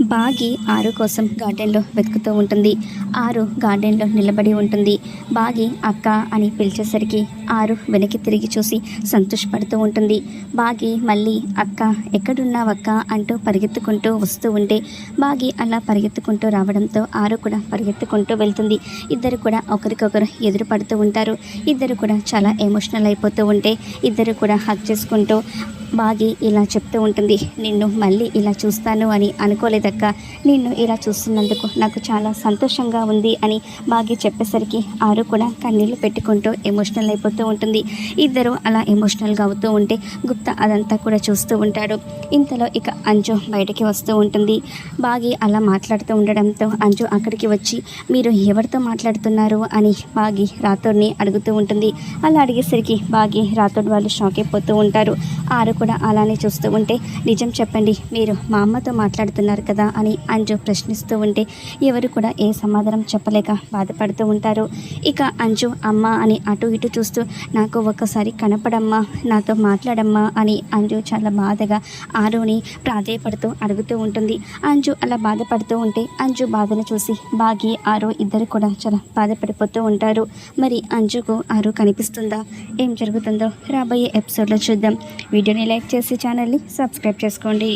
బాగి ఆరు కోసం గార్డెన్లో వెతుకుతూ ఉంటుంది. ఆరు గార్డెన్లో నిలబడి ఉంటుంది. బాగి అక్క అని పిలిచేసరికి ఆరు వెనక్కి తిరిగి చూసి సంతోషపడుతూ ఉంటుంది. బాగి మళ్ళీ అక్క ఎక్కడున్నావక్క? అంటూ పరిగెత్తుకుంటూ వస్తూ ఉంటే బాగి అలా పరిగెత్తుకుంటూ రావడంతో ఆరు కూడా పరిగెత్తుకుంటూ వెళ్తుంది. ఇద్దరు కూడా ఒకరికొకరు ఎదురు పడుతూ ఉంటారు. ఇద్దరు కూడా చాలా ఎమోషనల్ అయిపోతూ ఉంటే ఇద్దరు కూడా హక్ చేసుకుంటూ బాగి ఇలా చెప్తూ ఉంటుంది నిన్ను మళ్ళీ ఇలా చూస్తాను అని అనుకోలేదక్క. నిన్ను ఇలా చూస్తున్నందుకు నాకు చాలా సంతోషంగా ఉంది అని బాగి చెప్పేసరికి ఆరు కూడా కన్నీళ్ళు పెట్టుకుంటూ ఎమోషనల్ అయిపోతూ ఉంటుంది. ఇద్దరు అలా ఎమోషనల్గా అవుతూ ఉంటే గుప్తా అదంతా కూడా చూస్తూ ఉంటాడు. ఇంతలో ఇక అంజు బయటికి వస్తూ ఉంటుంది. బాగి అలా మాట్లాడుతూ ఉండడంతో అంజు అక్కడికి వచ్చి మీరు ఎవరితో మాట్లాడుతున్నారు? అని బాగి రాతోడిని అడుగుతూ ఉంటుంది. అలా అడిగేసరికి బాగి రాతోడు వాళ్ళు షాక్ అయిపోతూ ఉంటారు. ఆరు కూడా అలానే చూస్తూ ఉంటే నిజం చెప్పండి మీరు మా అమ్మతో మాట్లాడుతున్నారు కదా అని అంజు ప్రశ్నిస్తూ ఉంటే ఎవరు కూడా ఏ సమాధానం చెప్పలేక బాధపడుతూ ఉంటారు. ఇక అంజు అమ్మ అని అటు ఇటు చూస్తూ నాకు ఒక్కసారి కనపడమ్మా నాతో మాట్లాడమ్మా అని అంజు చాలా బాధగా ఆరుని ప్రాధేయపడుతూ అడుగుతూ ఉంటుంది. అంజు అలా బాధపడుతూ ఉంటే అంజు బాధను చూసి బాగి ఆరు ఇద్దరు కూడా చాలా బాధపడిపోతూ ఉంటారు. మరి అంజుకు ఆరు కనిపిస్తుందా? ఏం జరుగుతుందో రాబోయే ఎపిసోడ్లో చూద్దాం. వీడియోని లైక్ చేసి ఛానల్ని సబ్స్క్రైబ్ చేసుకోండి.